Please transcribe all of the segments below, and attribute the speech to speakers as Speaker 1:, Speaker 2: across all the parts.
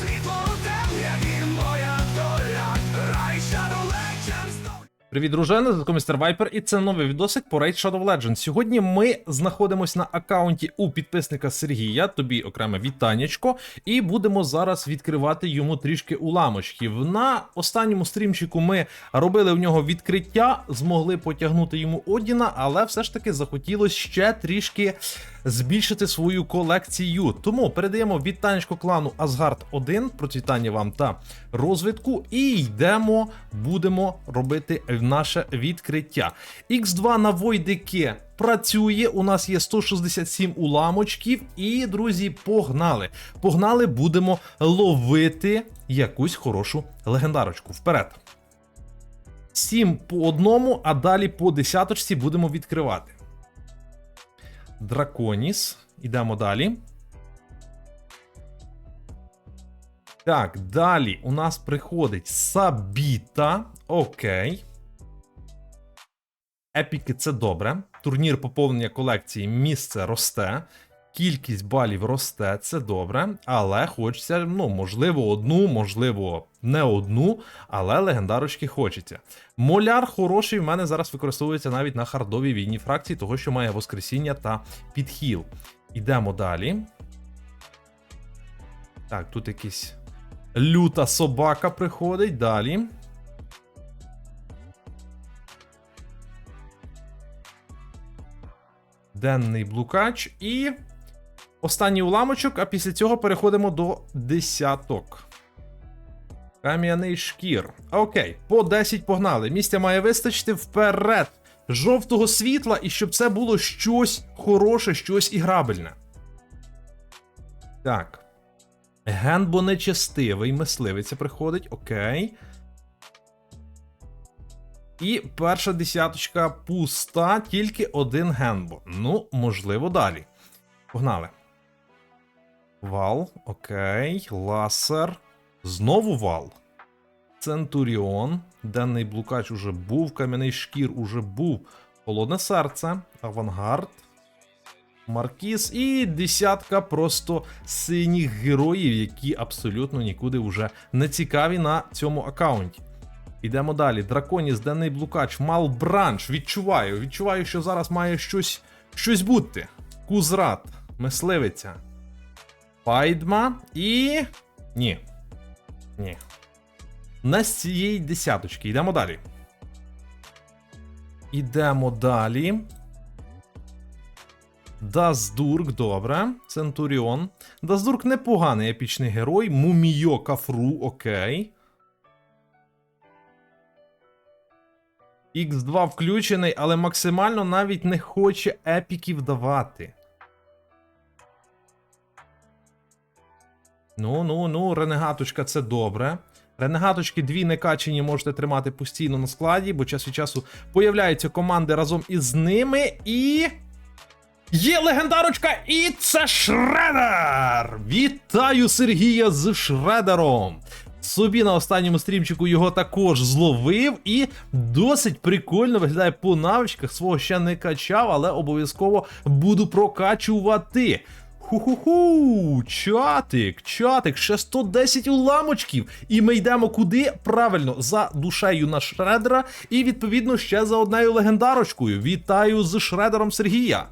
Speaker 1: світло темряві моя доля, рай Shadow Legends.
Speaker 2: Привіт, дружина, це Містер Вайпер, і це новий відосик по Raid Shadow Legends. Сьогодні ми знаходимося на аккаунті у підписника Сергія, тобі окреме вітаннячко, і будемо зараз відкривати йому трішки уламочків. На останньому стрімчику ми робили в нього відкриття, змогли потягнути йому Одіна, але все ж таки захотілося ще трішки збільшити свою колекцію. Тому передаємо вітанечко клану Асгард 1, процвітання вам та розвитку. І йдемо, будемо робити наше відкриття. Х2 на Войдике працює. У нас є 167 уламочків. І, друзі, погнали! Погнали, будемо ловити якусь хорошу легендарочку. Вперед! 7 по одному, а далі по десяточці будемо відкривати. Драконіс. Ідемо далі. Так, далі у нас приходить Сабіта. Окей. Епіки це добре. Турнір поповнення колекції місце росте. Кількість балів росте, це добре. Але хочеться, ну, можливо, одну, можливо, не одну, але легендарочки хочеться. Моляр хороший в мене зараз використовується навіть на хардовій війні фракції, того що має воскресіння та підхіл. Ідемо далі. Так, тут якийсь люта собака приходить. Далі. Денний блукач і останній уламочок, а після цього переходимо до десяток. Кам'яний шкір. Окей, по 10 погнали. Місця має вистачити вперед. Жовтого світла, і щоб це було щось хороше, щось іграбельне. Так. Генбо нечестивий, мисливиця приходить, окей. І перша десяточка пуста, тільки один генбо. Ну, можливо, далі. Погнали. Вал, окей. Ласер. Знову вал. Центуріон. Денний блукач уже був. Кам'яний шкір уже був. Холодне серце. Авангард. Маркіз і десятка просто синіх героїв, які абсолютно нікуди вже не цікаві на цьому аккаунті. Ідемо далі. Драконіс, денний блукач, Малбранш. Відчуваю. Відчуваю, що зараз має щось щось бути. Кузрат, мисливиця. Пайдма і. Ні. Ні. Не з цієї десяточки. Йдемо далі. Ідемо далі. Даздурк, добре. Центуріон. Даздурк непоганий епічний герой. Мумійо Кафру, окей. Х2 включений, але максимально навіть не хоче епіків давати. Ну, ну, ну, ренегаточка це добре. Ренегаточки дві некачені можете тримати постійно на складі, бо час від часу появляються команди разом із ними і. Є легендарочка, і це Шредер! Вітаю Сергія з Шредером! Собі на останньому стрімчику його також зловив і досить прикольно виглядає по навичках. Свого ще не качав, але обов'язково буду прокачувати. Ху-ху-ху, чатик, чатик, ще 110 уламочків. І ми йдемо куди? Правильно, за душею на Шредера, і відповідно ще за однею легендарочкою. Вітаю з Шредером Сергія.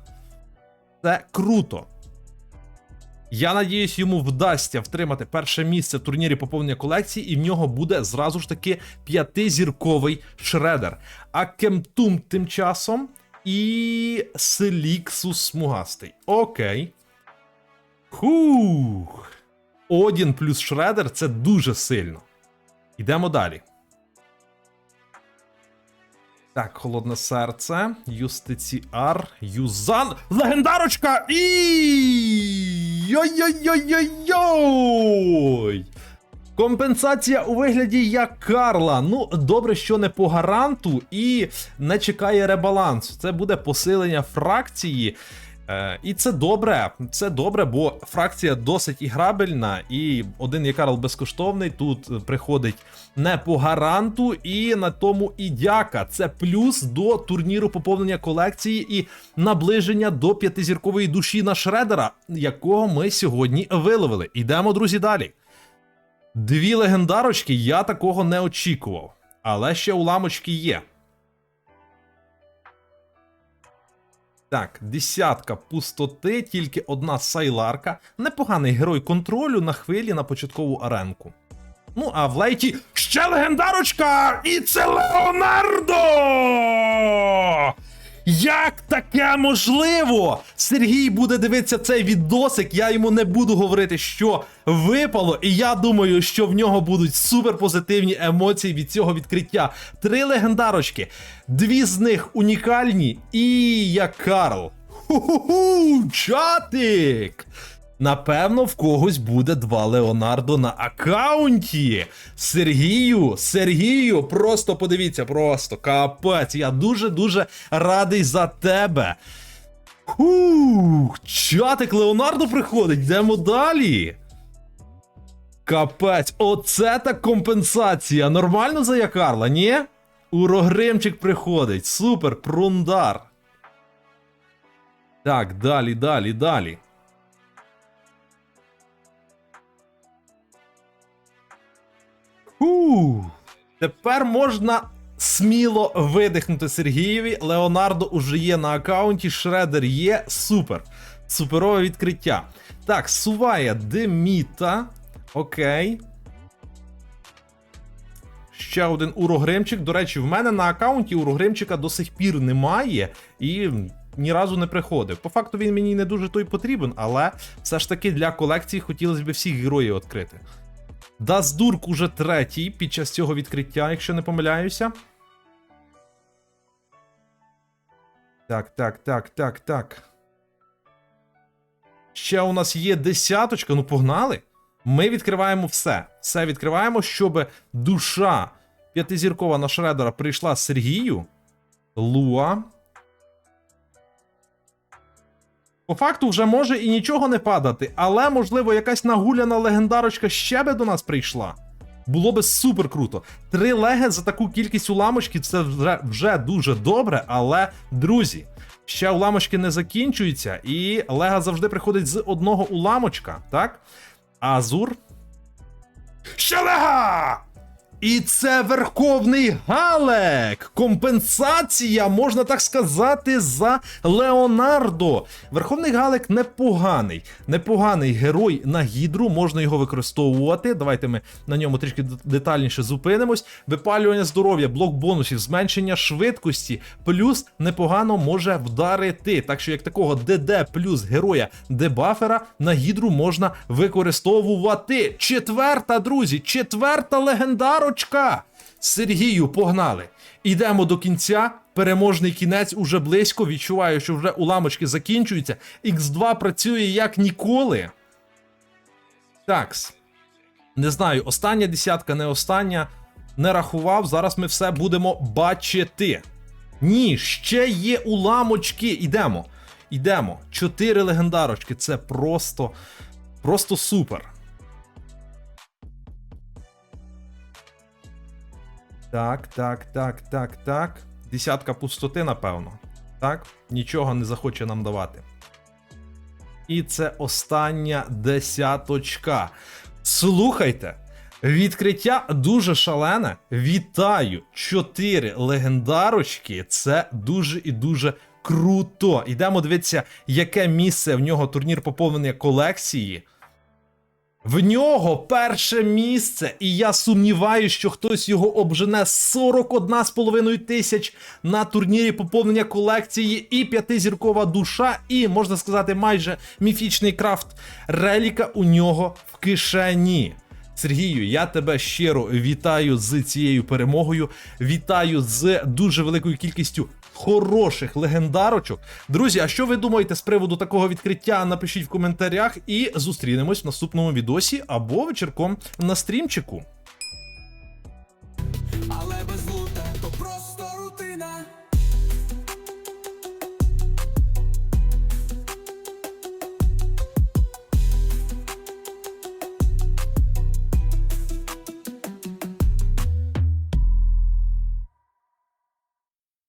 Speaker 2: Це круто. Я надіюсь, йому вдасться втримати перше місце в турнірі поповнення колекції, і в нього буде зразу ж таки п'ятизірковий шредер. А Кемтум тим часом і Селіксус смугастий. Окей. Хух. Одін плюс шредер це дуже сильно. Йдемо далі. Так, холодне серце, Юстиціар, Юзан, легендарочка і. Йой-йой-йой-йой! Компенсація у вигляді як Карла. Ну, добре, що не по гаранту і не чекає ребалансу. Це буде посилення фракції. Е, і це добре. Це добре, бо фракція досить іграбельна, і один Якарл безкоштовний тут приходить не по гаранту, і на тому і дяка. Це плюс до турніру поповнення колекції і наближення до п'ятизіркової душі на Шредера, якого ми сьогодні виловили. Ідемо, друзі, далі. Дві легендарочки я такого не очікував. Але ще уламочки є. Так, десятка пустоти, тільки одна сайларка. Непоганий герой контролю на хвилі на початкову аренку. Ну, а в лейті ще легендарочка! І це Леонардо! Як таке можливо? Сергій буде дивитися цей відосик, я йому не буду говорити, що випало, і я думаю, що в нього будуть суперпозитивні емоції від цього відкриття. Три легендарочки, дві з них унікальні, і я Карл. Ху-ху-ху, чатик! Напевно, в когось буде два Леонардо на аккаунті. Сергію, Сергію, просто подивіться, просто капець. Я дуже-дуже радий за тебе. Ух, чатик Леонардо приходить, йдемо далі. Капець, оце так компенсація. Нормально за Якарла, ні? Урогримчик приходить. Супер, прундар. Так, далі, далі, далі. Фу. Тепер можна сміло видихнути Сергієві. Леонардо уже є на аккаунті, Шредер є. Супер. Суперове відкриття. Так, суває Деміта. Окей. Ще один урогримчик. До речі, в мене на аккаунті урогримчика до сих пір немає і ні разу не приходив. По факту він мені не дуже той потрібен, але все ж таки для колекції хотілося б всіх героїв відкрити. Даздурк уже третій під час цього відкриття, якщо не помиляюся. Так, так, так, так, так. Ще у нас є десяточка, ну погнали. Ми відкриваємо все. Все відкриваємо, щоб душа п'ятизіркова на Шредера прийшла Сергію. Луа. По факту вже може і нічого не падати, але можливо якась нагуляна легендарочка ще би до нас прийшла. Було би супер круто. Три леги за таку кількість уламочків це вже, вже дуже добре, але друзі, ще уламочки не закінчуються, і лега завжди приходить з одного уламочка, так? Азур. Ще лега! І це Верховний Галек! Компенсація, можна так сказати, за Леонардо. Верховний Галек непоганий. Непоганий герой на гідру, можна його використовувати. Давайте ми на ньому трішки детальніше зупинимось. Випалювання здоров'я, блок бонусів, зменшення швидкості, плюс непогано може вдарити. Так що, як такого ДД плюс героя дебафера на гідру можна використовувати. Четверта, друзі, четверта легендарочка. Сергію, погнали. Ідемо до кінця. Переможний кінець уже близько. Відчуваю, що вже уламочки закінчуються. Х2 працює як ніколи. Такс. Не знаю, остання десятка, не остання. Не рахував. Зараз ми все будемо бачити. Ні, ще є уламочки. Ідемо. Ідемо. Чотири легендарочки. Це просто. Просто супер. Так, так, так, так, так. Десятка пустоти, напевно. Так, нічого не захоче нам давати. І це остання десяточка. Слухайте, відкриття дуже шалене. Вітаю! Чотири легендарочки. Це дуже і дуже круто. Ідемо дивитися, яке місце в нього турнір поповнення колекції. В нього перше місце, і я сумніваюся, що хтось його обжене 41,5 тисяч на турнірі поповнення колекції і п'ятизіркова душа, і можна сказати, майже міфічний крафт реліка у нього в кишені. Сергію, я тебе щиро вітаю з цією перемогою. Вітаю з дуже великою кількістю хороших легендарочок. Друзі, а що ви думаєте з приводу такого відкриття? Напишіть в коментарях і зустрінемось в наступному відосі або вечірком на стрімчику. Але без лута то просто рутина.